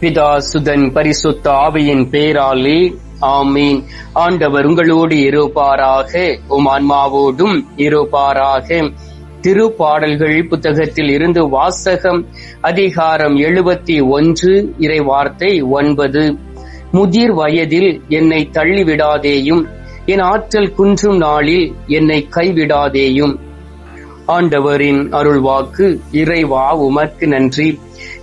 பிதா சுதன் பரிசுத்த ஆவியின் பேராலே ஆமீன். ஆண்டவர் உங்களோடு இருப்பாராக உம் ஆன்மாவோடும் இருப்பாராக. திருப்பாடல்கள் புத்தகத்தில் இருந்து வாசகம் அதிகாரம் எழுபத்தி ஒன்று இறை வார்த்தை ஒன்பது. முதிர் வயதில் என்னை தள்ளிவிடாதேயும் என் ஆற்றல் குன்றும் நாளில் என்னை கைவிடாதேயும். ஆண்டவரின் அருள்வாக்கு இறைவா உமக்கு நன்றி.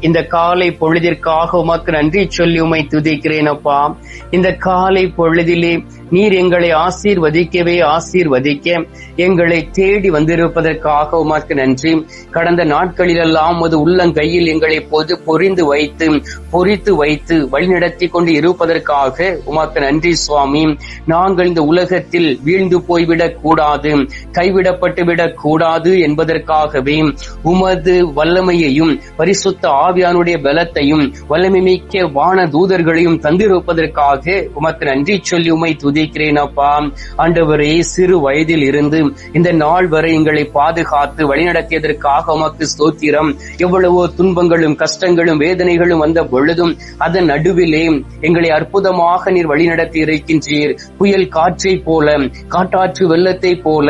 இந்த காலை பொழுதிற்காக உமக்கு நன்றி சொல்லி உமை துதிக்கிறேன் அப்பா. இந்த காலை பொழுதிலே நீர் எங்களை ஆசீர்வதிக்கவே ஆசீர்வதிக்க. எங்களை தேடி வந்திருப்பதற்காக உமக்கு நன்றி. கடந்த நாட்களிலெல்லாம் அது உள்ளங்கையில் எங்களை பொது பொறிந்து வைத்து பொறித்து வைத்து வழிநடத்தி கொண்டு இருப்பதற்காக உமக்கு நன்றி சுவாமி. நாங்கள் இந்த உலகத்தில் வீழ்ந்து போய்விடக் கூடாது கைவிடப்பட்டு விடக் கூடாது என்பதற்காகவே உமது வல்லமையையும் பரிசுத்த ஆவியானுடைய பலத்தையும் வல்லமை மிக்க வான தூதர்களையும் தந்திருப்பதற்காக உமக்கு நன்றி சொல்லி உமை துதிக்கிறேன் அப்பா. ஆண்டவரே சிறு வயதில் இருந்து இந்த நாள் வரை எங்களை பாதுகாத்து வழிநடத்தியதற்காக உமக்கு ஸ்தோத்திரம். எவ்வளவோ துன்பங்களும் கஷ்டங்களும் வேதனைகளும் வந்த பொழுதும் அதன் நடுவிலே எங்களை அற்புதமாக நீர் வழிநடத்தி இருக்கின்றீர். புயல் காற்றை போல காட்டாற்று வெள்ளத்தை போல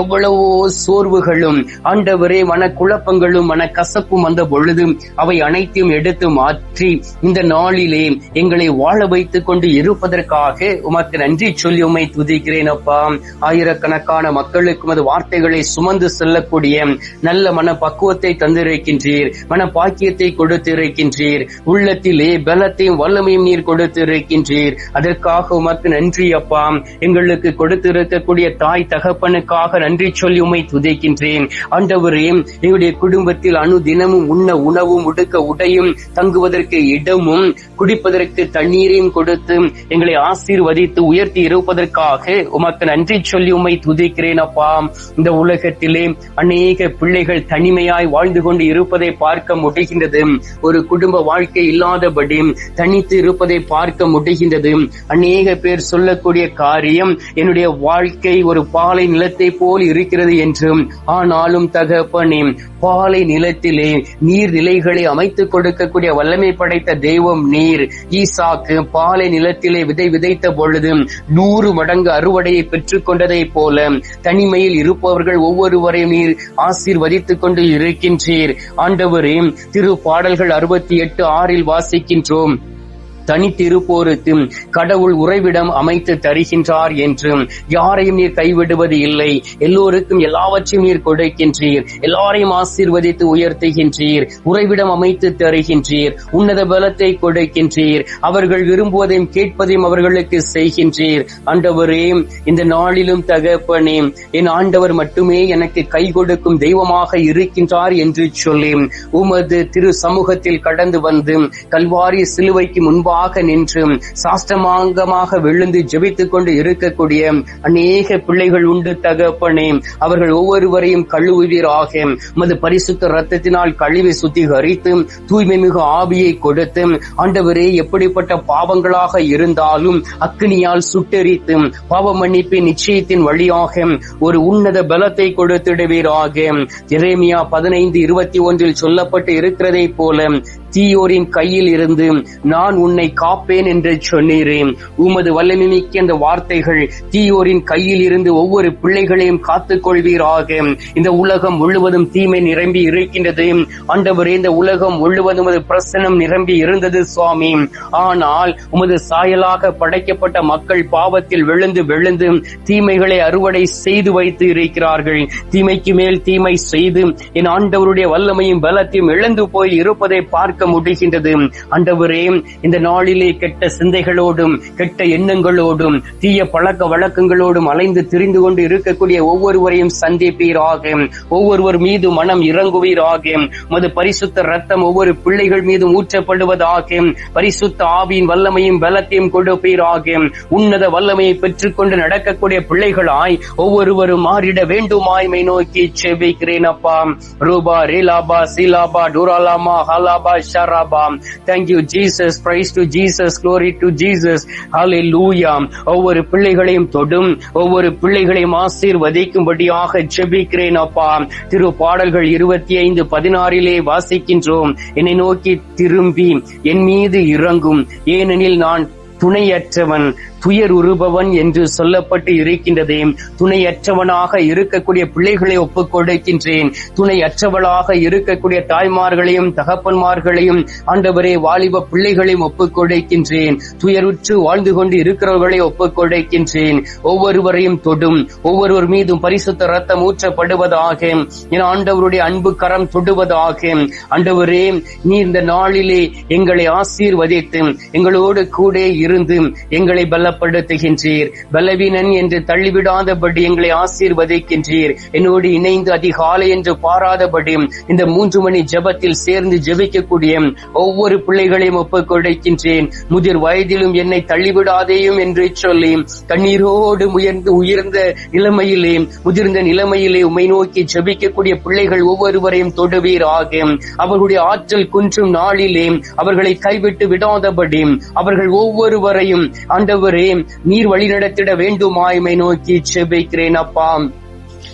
எவ்வளவோ சோர்வுகளும் ஆண்டவரே மன குழப்பங்களும் மன கசப்பும் வந்த பொழுது அவை அனைத்தையும் எடுத்து மாற்றி இந்த நாளிலே எங்களை வாழ வைத்துக் கொண்டு இருப்பதற்காக உமக்கு நன்றி சொல்லி உமை துதிக்கிறேன் அப்பா. ஆயிரக்கணக்கான மக்களுக்கும் அது வார்த்தைகளை சுமந்து செல்லக்கூடிய நல்ல மன பக்குவத்தை தந்திருக்கின்றீர் மன பாக்கியத்தை கொடுத்திருக்கின்றீர் உள்ளத்திலே பலத்தையும் வல்லமையும் நீர் கொடுத்திருக்கின்றீர். அதற்காக உமக்கு நன்றி அப்பா. எங்களுக்கு கொடுத்திருக்கக்கூடிய தாய் தகப்பனுக்காக நன்றி சொல்லி உமை துதிக்கின்றேன். ஆண்டவரே எங்களுடைய குடும்பத்தில் அணு தினமும் உண்ண உணவும் உடுக்க உடையும் தங்குவதற்கு இடமும் குடிப்பதற்கு தண்ணீரையும் கொடுத்து எங்களை ஆசீர்வதித்து உயர்த்தி இருப்பதற்காக உமக்கு நன்றி சொல்லி உமை துதிக்கிறேன் அப்பா. இந்த உலகத்திலே அநேக பிள்ளைகள் தனிமையாய் வாழ்ந்து கொண்டு இருப்பதை பார்க்க முடிகின்றது. ஒரு குடும்ப வாழ்க்கை இல்லாதபடி தனித்து இருப்பதை பார்க்க முடிகின்றது. அநேக பேர் சொல்லக்கூடிய காரியம் என்னுடைய வாழ்க்கை ஒரு பாலை நிலத்தை போல் இருக்கிறது என்றும் ஆனாலும் தகப்பனே பாலை நிலத்திலே நீர்நிலைகளை அமை அமைத்து கொடுக்கக்கூடிய வல்லமை படைத்த தெய்வம் நீர். ஈசாக்கு பாலை நிலத்திலே விதை விதைத்த பொழுது நூறு மடங்கு அறுவடையை பெற்றுக் கொண்டதை போல தனிமையில் இருப்பவர்கள் ஒவ்வொருவரையும் நீர் ஆசீர்வதித்துக் கொண்டு இருக்கின்றீர். ஆண்டவரே திரு பாடல்கள் அறுபத்தி எட்டு ஆறில் வாசிக்கின்றோம். தனித்திருப்போருக்கு கடவுள் உறைவிடம் அமைத்து தருகின்றார் என்றும் யாரையும் நீர் கைவிடுவது இல்லை. எல்லோருக்கும் எல்லாவற்றையும் நீர் கொடுக்கின்றீர். எல்லாரையும் ஆசீர்வதித்து உயர்த்துகின்றீர். உறைவிடம் அமைத்து தருகின்றீர். உன்னத பலத்தை கொடுக்கின்றீர். அவர்கள் விரும்புவதையும் கேட்பதையும் அவர்களுக்கு செய்கின்றீர். ஆண்டவரே இந்த நாளிலும் தகப்பனே என் ஆண்டவர் மட்டுமே எனக்கு கை கொடுக்கும் தெய்வமாக இருக்கின்றார் என்று சொல்லி உமது திரு சமூகத்தில் கடந்து வந்து கல்வாரி சிலுவைக்கு முன்பாக நின்று சாஷ்டமாங்கமாக விழுந்து ஜெபித்துக் கொண்டு இருக்கக்கூடிய அநேக பிள்ளைகள் உண்டு தகப்பனே. அவர்கள் ஒவ்வொருவரையும் கழுவுவீராக. மது பரிசுத்த ரத்தத்தினால் கழிவை சுத்திகரித்து தூய்மை மிகு ஆவியை கொடுத்து ஆண்டவரே எப்படிப்பட்ட பாவங்களாக இருந்தாலும் அக்னியால் சுட்டெரித்து பாவ மன்னிப்பு நிச்சயத்தின் வழியாக ஒரு உன்னத பலத்தை கொடுத்திடுவீராக. எரேமியா பதினைந்து இருபத்தி ஒன்றில் சொல்லப்பட்டு இருக்கிறதை போல தீயோரின் கையில் இருந்து நான் உன்னை காப்பேன் என்று சொன்னீரேன் உமது வல்லமை மிக்க அந்த வார்த்தைகள் தீயோரின் கையில் இருந்து ஒவ்வொரு பிள்ளைகளையும் காத்துக் கொள்வீராக இந்த உலகம் முழுவதும் தீமை நிரம்பி இருக்கின்றது. ஆண்டவரே இந்த உலகம் முழுவதும் பிரசனம் நிரம்பி இருந்தது சுவாமி. ஆனால் உமது சாயலாக படைக்கப்பட்ட மக்கள் பாவத்தில் விழுந்து விழுந்து தீமைகளை அறுவடை செய்து வைத்து இருக்கிறார்கள். தீமைக்கு மேல் தீமை செய்து என் ஆண்டவருடைய வல்லமையும் பலத்தையும் இழந்து போய் இருப்பதை பார்க்க முடிகின்றது ஆண்டவரே இந்த நாளிலே கெட்ட சிந்தைகளோடும் கெட்ட எண்ணங்களோடும் தீய பழக்க வழக்கங்களோடும் அலைந்து திரிந்து கொண்டு இருக்கக்கூடிய ஒவ்வொருவரையும் சந்திப்பீராக. ஒவ்வொருவர் மீது மனம் இறங்குவீராக. மது பரிசுத்த ரத்தம் ஒவ்வொரு பிள்ளைகள் மீது ஊற்றப்படுவதாக. பரிசுத்த ஆவியின் வல்லமையும் பலத்தையும் கொடுப்பீராக. உன்னத வல்லமையை பெற்றுக்கொண்டு நடக்கக்கூடிய பிள்ளைகளாய் ஒவ்வொருவரும் மாறிட வேண்டுமாய்மை நோக்கி செவிக்கிறேன் அப்பா. ரூபா ரீலாபா சீலாபா டூராலாமா ஹாலாபா ஷராபாம் thank you Jesus praise to Jesus glory to Jesus hallelujah ஒவ்வொரு பிள்ளைகளையும் தொடும் ஒவ்வொரு பிள்ளைகளையும் ஆசீர்வதிக்கும்படியாக ஜெபிக்கிறேன் அப்பா. திரு பாடல்கள் இருபத்தி ஐந்து பதினாறிலே வாசிக்கின்றோம். என்னை நோக்கி திரும்பி என் மீது இறங்கும். ஏனெனில் நான் துணையற்றவன். துயர் உருபவன் என்று சொல்லப்பட்டு இருக்கின்றதே துணையற்றவனாக இருக்கக்கூடிய பிள்ளைகளை ஒப்புக் கொடுக்கின்றேன். துணையற்றவளாக இருக்கக்கூடிய தாய்மார்களையும் தகப்பன்மார்களையும் ஆண்டவரே வாலிப பிள்ளைகளையும் ஒப்புக் கொடுக்கின்றேன். துயருற்று வாழ்ந்து கொண்டு இருக்கிறவர்களை ஒப்புக் கொடுக்கின்றேன். ஒவ்வொருவரையும் தொடும். ஒவ்வொருவர் மீதும் பரிசுத்த ரத்தம் ஊற்றப்படுவதாக. என ஆண்டவருடைய அன்பு கரம் தொடுவதாக. ஆண்டவரே நீ இந்த நாளிலே எங்களை ஆசீர்வதித்து எங்களோடு கூட இருந்து எங்களை பலப்படுத்துகின்றீர். பலவீனன் என்று தள்ளிவிடாதபடி எங்களை ஆசீர்வதிக்கின்றீர். என்னோடு இணைந்து அதிகாலை என்று பாராதபடி இந்த மூன்று மணி ஜபத்தில் சேர்ந்து ஜபிக்கக்கூடிய ஒவ்வொரு பிள்ளைகளையும் ஒப்புக் கொடுக்கின்றேன். முதிர் வயதிலும் என்னை தள்ளிவிடாதேயும் என்று சொல்லி கண்ணீரோடு உயர்ந்து உயர்ந்த நிலைமையிலே முதிர்ந்த நிலைமையிலே உமை நோக்கி ஜெபிக்கக்கூடிய பிள்ளைகள் ஒவ்வொருவரையும் தொடுவீராக அவர்களுடைய ஆற்றல் குன்றும் நாளிலே அவர்களை கைவிட்டு விடாதபடி அவர்கள் ஒவ்வொருவரையும் ஆண்டவரே நீர் வழி நடத்திட வேண்டுமாய்மை நோக்கி செபிக்கிறேன் அப்பாம்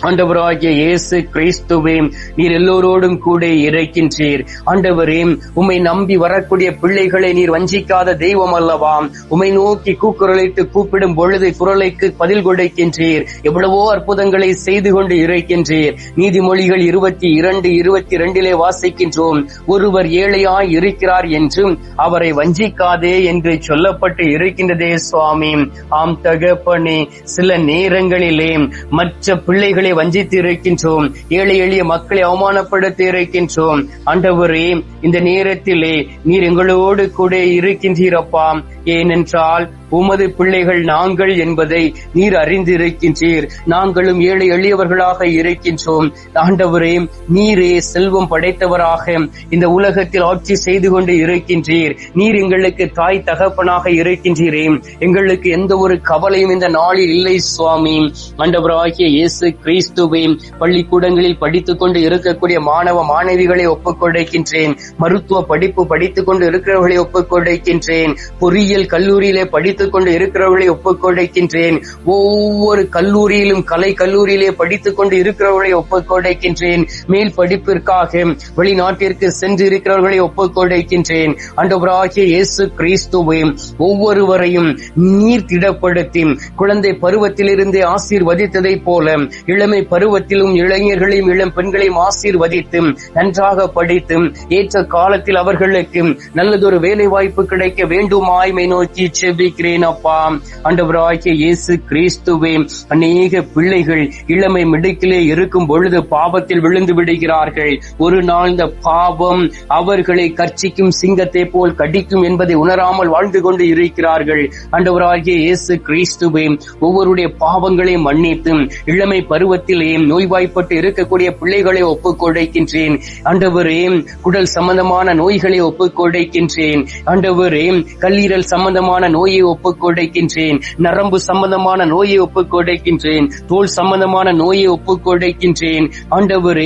ஆண்டவராகிய இயேசு கிறிஸ்துவே நீர் எல்லோரோடும் கூட இறைக்கின்றீர். ஆண்டவரே உம்மை நம்பி வரக்கூடிய பிள்ளைகளை நீர் வஞ்சிக்காத தெய்வம் அல்லவா? உம்மை நோக்கி கூக்குரலிட்டு கூப்பிடும் பொழுது குரலைக்கு பதில் கொடுக்கின்றீர். எவ்வளவோ அற்புதங்களை செய்து கொண்டு இறைக்கின்றீர். நீதிமொழிகள் இருபத்தி இரண்டு இருபத்தி இரண்டிலே வாசிக்கின்றோம். ஒருவர் ஏழையாய் இருக்கிறார் என்றும் அவரை வஞ்சிக்காதே என்று சொல்லப்பட்டு இருக்கின்றதே சுவாமி. ஆம் தகப்பனே சில நேரங்களிலே மற்ற பிள்ளைகளை வஞ்சித்து இருக்கின்றோம் ஏழை எளிய மக்களை அவமானப்படுத்தி இருக்கின்றோம் ஆண்டவரே இந்த நேரத்திலே நீர் எங்களோடு கூட இருக்கின்றீரப்பா. ஏனென்றால் உமது பிள்ளைகள் நாங்கள் என்பதை நீர் அறிந்திருக்கின்றீர். நாங்களும் ஏழை எளியவர்களாக இருக்கின்றோம். ஆண்டவரே நீரே செல்வம் படைத்தவராக இந்த உலகத்தில் ஆட்சி செய்து கொண்டு இருக்கின்றீர். நீர் எங்களுக்கு தாய் தகப்பனாக இருக்கின்றீரே. எங்களுக்கு எந்த ஒரு கவலையும் இந்த நாளில் இல்லை சுவாமி. ஆண்டவராகிய இயேசு கிறிஸ்துவே பள்ளிக்கூடங்களில் படித்துக் கொண்டு இருக்கக்கூடிய மாணவ மாணவிகளை ஒப்புக் கொடுக்கின்றேன். மருத்துவ படிப்பு படித்துக் கொண்டு இருக்கிறவர்களை ஒப்புக் கொடுக்கின்றேன். பொறியியல் கல்லூரியிலே படித்துக் கொண்டு இருக்கிறவர்களை ஒப்புக்கொடைக்கின்றேன். ஒவ்வொரு கல்லூரியிலும் கலை கல்லூரியிலே படித்துக் கொண்டு இருக்கிறவர்களை ஒப்புக்கொடைக்கின்றேன். மேல் படிப்பிற்காக வெளிநாட்டிற்கு சென்று இருக்கிறவர்களை ஒப்புக்கொடைக்கின்றேன். கொடுக்கின்றேன் இயேசு கிறிஸ்துவை ஒவ்வொருவரையும் நீர் திடப்படுத்தி குழந்தை பருவத்திலிருந்தே ஆசீர்வதித்ததை போல இளமை பருவத்திலும் இளைஞர்களையும் இளம் பெண்களையும் ஆசீர்வதித்து நன்றாக படித்து ஏற்ற காலத்தில் அவர்களுக்கு நல்லதொரு வேலை வாய்ப்பு கிடைக்க வேண்டுமாய்மை நோக்கி செபிக்கிறேன். அப்பா ஆண்டவராகிய இயேசு கிறிஸ்துவே அநேக பிள்ளைகள் இளமை மிடுக்கிலே இருக்கும் பொழுது பாவத்தில் விழுந்து விடுகிறார்கள். ஒரு நாள் இந்த பாவம் அவர்களை கர்ச்சிக்கும் சிங்கத்தை போல் கடிக்கும் என்பதை உணராமல் வாழ்ந்து கொண்டு இருக்கிறார்கள். ஆண்டவராகிய இயேசு கிறிஸ்துவே ஒவ்வொருடைய பாவங்களை மன்னித்து இளமை பருவத்திலே நோய்வாய்ப்பட்டு இருக்கக்கூடிய பிள்ளைகளை ஒப்புக்கொடைக்கின்றேன் ஆண்டவரே குடல் சம்பந்தமான நோய்களை ஒப்புக்கொடைக்கின்றேன் ஆண்டவரே கல்லீரல் சம்பந்தமான நோயை ஒப்புக் கொடுக்கின்றேன். நரம்பு சம்பந்தமான நோயை ஒப்புக் கொடுக்கின்றேன். தோல் சம்பந்தமான நோயை ஒப்புக் கொடுக்கின்றேன். ஆண்டவரே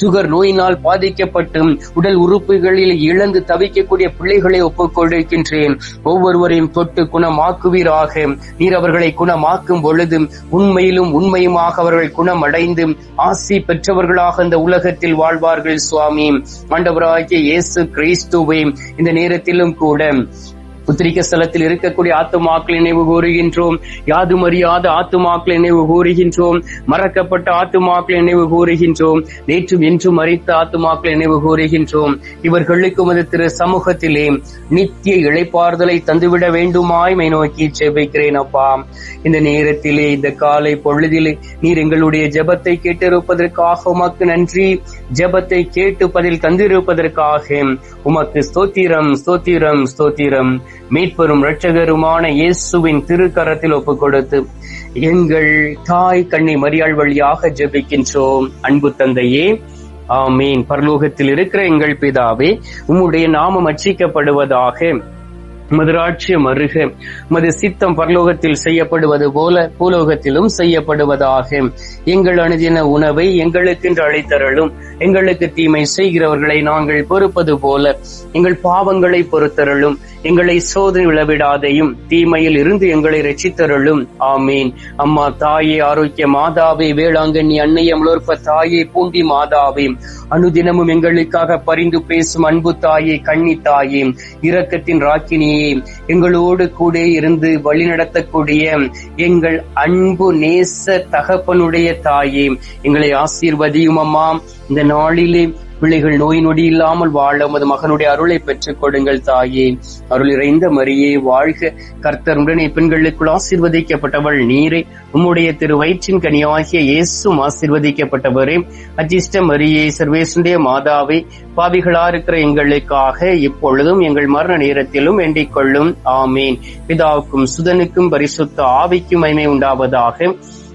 சுகர் நோயினால் பாதிக்கப்பட்டு உடல் உறுப்புகளில் இழந்து தவிக்கக்கூடிய பிள்ளைகளை ஒப்புக் கொடுக்கின்றேன். ஒவ்வொருவரையும் தொட்டு குணமாக்குவீராக. நீர் அவர்களை குணமாக்கும் பொழுது உண்மையிலும் உண்மையுமாக அவர்கள் குணமடைந்து ஆசி பெற்றவர்களாக இந்த உலகத்தில் வாழ்வார்கள் சுவாமி. ஆண்டவராகிய இயேசு கிறிஸ்துவை இந்த நேரத்திலும் கூட உத்திரிக்க ஸ்தலத்தில் இருக்கக்கூடிய ஆத்துமாக்களை நினைவு கூறுகின்றோம். யாதும் அறியாத ஆத்துமாக்களை நினைவு கூறுகின்றோம். மறக்கப்பட்ட ஆத்துமாக்களை நினைவு கூறுகின்றோம். நேற்றும் என்றும் மறைத்த ஆத்துமாக்களை நினைவு கூறுகின்றோம். இவர்களுக்கு உமது திரு சமூகத்திலே நித்திய இழைப்பாறுதலை தந்துவிட வேண்டுமாய் மை நோக்கி ஜெபிக்கிறேன் அப்பா. இந்த நேரத்திலே இந்த காலை பொழுதிலே நீர் எங்களுடைய ஜெபத்தை கேட்டிருப்பதற்காக உமக்கு நன்றி. ஜெபத்தை கேட்டு பதில் தந்திருப்பதற்காக உமக்கு ஸ்தோத்திரம் ஸ்தோத்திரம் ஸ்தோத்திரம். மீட்பெரும் இரட்சகருமான இயேசுவின் திருக்கரத்தில் ஒப்பு கொடுத்து எங்கள் தாய் கண்ணி மரியாள் வழியாக ஜெபிக்கின்றோம். அன்பு தந்தையே ஆமீன். பரலோகத்தில் இருக்கிற எங்கள் பிதாவே உம்முடைய நாமம் அச்சிக்கப்படுவதாக மதுராட்சியம் அருக மது சித்தம் பரலோகத்தில் செய்யப்படுவது போல பூலோகத்திலும் செய்யப்படுவதாக எங்கள் அணுதின உணவை எங்களுக்கென்று அழைத்தரலும் எங்களுக்கு தீமை செய்கிறவர்களை நாங்கள் பொறுப்பது போல எங்கள் பாவங்களை பொறுத்தருளும் எங்களை சோதனை விளவிடாதையும் தீமையில் இருந்து எங்களை ரசித்தருளும் ஆமீன். அம்மா தாயே ஆரோக்கிய மாதாவே வேளாங்கண்ணி அன்னை அமலோற்ப தாயே பூண்டி மாதாவே அனுதினமும் எங்களுக்காக பரிந்து பேசும் அன்பு தாயே கண்ணி தாயே இரக்கத்தின் ராக்கினியே எங்களோடு கூட இருந்து வழிநடத்தக்கூடிய எங்கள் அன்பு நேச தகப்பனுடைய தாயே எங்களை ஆசீர்வதியும் அம்மா இந்த நாளிலே பிள்ளைகள் நோய் நொடி இல்லாமல் வாழ உமது மகனுடைய அருளை பெற்றுக் கொடுங்கள் தாயே. அருள் இறைந்த மரியே வாழ்க. கர்த்தர் உடனே பெண்களுக்குள் ஆசிர்வதிக்கப்பட்டவள் நீரே. உம்முடைய திரு வயிற்றின் கனியாகிய இயேசும் ஆசிர்வதிக்கப்பட்டவரே. அஜிஷ்ட மரியே சர்வேசுடைய மாதாவே பாவிகளா இருக்கிற எங்களுக்காக இப்பொழுதும் எங்கள் மரண நேரத்திலும் வேண்டிக் கொள்ளும் ஆமீன். பிதாவுக்கும் சுதனுக்கும் பரிசுத்த ஆவிக்கும் மைமை உண்டாவதாக.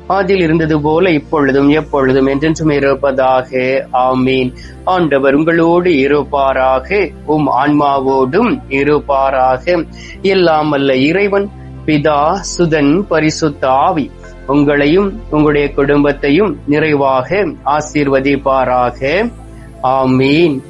ஆதில் இருந்தது போல இப்பொழுதும் எப்பொழுதும் என்றென்றும் இருப்பதாக. ஆமீன். ஆண்டவர் உங்களோடு இருப்பாராக. உம் ஆன்மாவோடும் இருப்பாராக. எல்லாம் அல்ல இறைவன் பிதா சுதன் பரிசுத்த ஆவி. உங்களையும் உங்களுடைய குடும்பத்தையும் நிறைவாக ஆசீர்வதிப்பாராக. ஆமீன்.